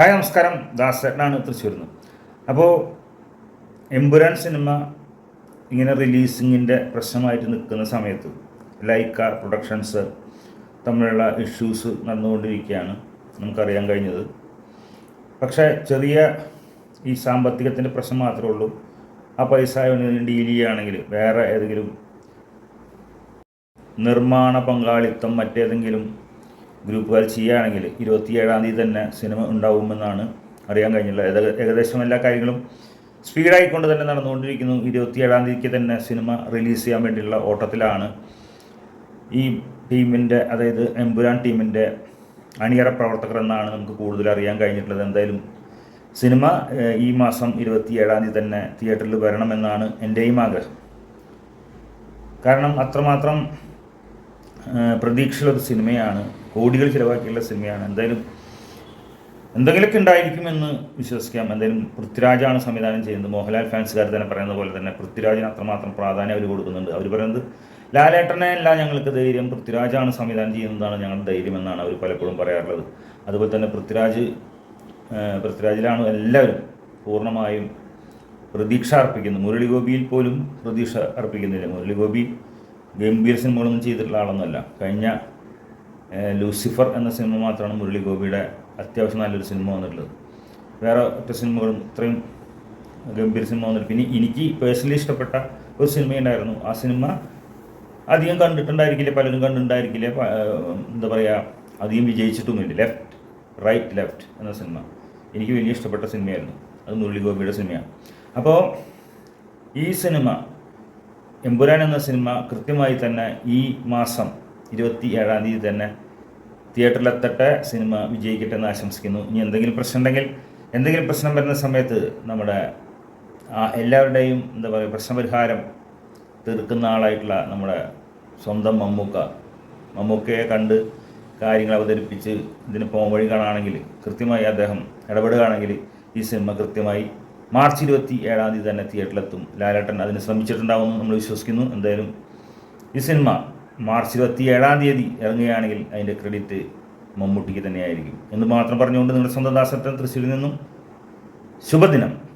Hi നമസ്കാരം. ദാസേട്ടനാണ് തൃശ്ശൂരിൽ നിന്ന് അപ്പോൾ എമ്പുരാൻ സിനിമ ഇങ്ങനെ റിലീസിങ്ങിന്റെ പ്രശ്നമായിട്ട് നിൽക്കുന്ന സമയത്ത് ലൈക്ക പ്രൊഡക്ഷൻസ് തമ്മിലുള്ള ഇഷ്യൂസ് നടന്നുകൊണ്ടിരിക്കുകയാണ് നമുക്കറിയാൻ കഴിഞ്ഞത്. പക്ഷേ ചെറിയ ഈ സാമ്പത്തികത്തിന്റെ പ്രശ്നം മാത്രമേ ഉള്ളൂ. ആ പൈസ ഡീൽ ചെയ്യുകയാണെങ്കിൽ വേറെ ഏതെങ്കിലും നിർമ്മാണ പങ്കാളിത്തം മറ്റേതെങ്കിലും ഗ്രൂപ്പുകാർ ചെയ്യുകയാണെങ്കിൽ ഇരുപത്തിയേഴാം തീയതി തന്നെ സിനിമ ഉണ്ടാവുമെന്നാണ് അറിയാൻ കഴിഞ്ഞില്ല ഏകദേശം എല്ലാ കാര്യങ്ങളും സ്പീഡായിക്കൊണ്ട് തന്നെ നടന്നുകൊണ്ടിരിക്കുന്നു. ഇരുപത്തിയേഴാം തീയതിക്ക് തന്നെ സിനിമ റിലീസ് ചെയ്യാൻ വേണ്ടിയുള്ള ഓട്ടത്തിലാണ് ഈ ടീമിന്റെ അതായത് എമ്പുരാൻ ടീമിന്റെ അണിയറ പ്രവർത്തകർ എന്നാണ് നമുക്ക് കൂടുതൽ അറിയാൻ കഴിഞ്ഞിട്ടുള്ളത്. എന്തായാലും സിനിമ ഈ മാസം ഇരുപത്തിയേഴാം തീയതി തന്നെ തിയേറ്ററിൽ വരണമെന്നാണ് എന്റെയും ആഗ്രഹം. കാരണം അത്രമാത്രം ഏഹ്, പ്രതീക്ഷയുള്ളൊരു സിനിമയാണ് കോടികൾ ചിലവാക്കിയുള്ള സിനിമയാണ്. എന്തായാലും എന്തെങ്കിലുമൊക്കെ ഉണ്ടായിരിക്കുമെന്ന് വിശ്വസിക്കാം. എന്തായാലും പൃഥ്വിരാജാണ് സംവിധാനം ചെയ്യുന്നത്. മോഹൻലാൽ ഫാൻസുകാർ തന്നെ പറയുന്ന പോലെ തന്നെ പൃഥ്വിരാജിന് അത്രമാത്രം പ്രാധാന്യം അവർ കൊടുക്കുന്നുണ്ട്. അവർ പറയുന്നത് ലാലേട്ടനെ അല്ല ഞങ്ങൾക്ക് ധൈര്യം പൃഥ്വിരാജാണ് സംവിധാനം ചെയ്യുന്നതാണ് ഞങ്ങളുടെ ധൈര്യം എന്നാണ് അവർ പലപ്പോഴും പറയാറുള്ളത്. അതുപോലെ തന്നെ പൃഥ്വിരാജ് പൃഥ്വിരാജിലാണ് എല്ലാവരും പൂർണമായും പ്രതീക്ഷ അർപ്പിക്കുന്നത്. മുരളി ഗോപിയിൽ പോലും പ്രതീക്ഷ അർപ്പിക്കുന്നില്ല. മുരളി ഗംഭീര സിനിമകളൊന്നും ചെയ്തിട്ടുള്ള ആളൊന്നുമല്ല. കഴിഞ്ഞ ലൂസിഫർ എന്ന സിനിമ മാത്രമാണ് മുരളി ഗോപിയുടെ അത്യാവശ്യം നല്ലൊരു സിനിമ വന്നിട്ടുള്ളത്. വേറെ ഒറ്റ സിനിമകളും ഇത്രയും ഗംഭീര സിനിമ വന്നിട്ട് പിന്നെ എനിക്ക് പേഴ്സണലി ഇഷ്ടപ്പെട്ട ഒരു സിനിമയുണ്ടായിരുന്നു ആ സിനിമ അധികം കണ്ടിട്ടുണ്ടായിരിക്കില്ല പലരും കണ്ടിട്ടുണ്ടായിരിക്കില്ല. എന്താ പറയുക അധികം വിജയിച്ചിട്ടൊന്നുമില്ല. ലെഫ്റ്റ് റൈറ്റ് ലെഫ്റ്റ് എന്ന സിനിമ എനിക്ക് വലിയ ഇഷ്ടപ്പെട്ട സിനിമയായിരുന്നു. അത് മുരളി ഗോപിയുടെ സിനിമയാണ്. അപ്പോൾ ഈ സിനിമ എമ്പുരാൻ എന്ന സിനിമ കൃത്യമായി തന്നെ ഈ മാസം ഇരുപത്തി ഏഴാം തീയതി തന്നെ തിയേറ്ററിലെത്തട്ടെ സിനിമ വിജയിക്കട്ടെ എന്ന് ആശംസിക്കുന്നു. ഇനി എന്തെങ്കിലും പ്രശ്നം ഉണ്ടെങ്കിൽ എന്തെങ്കിലും പ്രശ്നം വരുന്ന സമയത്ത് നമ്മുടെ എല്ലാവരുടെയും എന്താ പറയുക പ്രശ്നപരിഹാരം തീർക്കുന്ന ആളായിട്ടുള്ള നമ്മുടെ സ്വന്തം മമ്മൂക്ക. മമ്മൂക്കയെ കണ്ട് കാര്യങ്ങൾ അവതരിപ്പിച്ച് ഇതിന് പോകാൻ വഴി കാണുകയാണെങ്കിൽ കൃത്യമായി അദ്ദേഹം ഇടപെടുകയാണെങ്കിൽ ഈ സിനിമ കൃത്യമായി മാർച്ച് ഇരുപത്തി ഏഴാം തീയതി തന്നെ തിയേറ്ററിലെത്തും. ലാലേട്ടൻ അതിന് ശ്രമിച്ചിട്ടുണ്ടാവുമെന്ന് നമ്മൾ വിശ്വസിക്കുന്നു. എന്തായാലും ഈ സിനിമ മാർച്ച് ഇരുപത്തി ഏഴാം തീയതി ഇറങ്ങുകയാണെങ്കിൽ അതിന്റെ ക്രെഡിറ്റ് മമ്മൂട്ടിക്ക് തന്നെയായിരിക്കും. എന്ന് മാത്രം പറഞ്ഞുകൊണ്ട് നിങ്ങളുടെ സ്വന്തം ദാസറ്റൻ തൃശ്ശൂരിൽ നിന്നും ശുഭദിനം.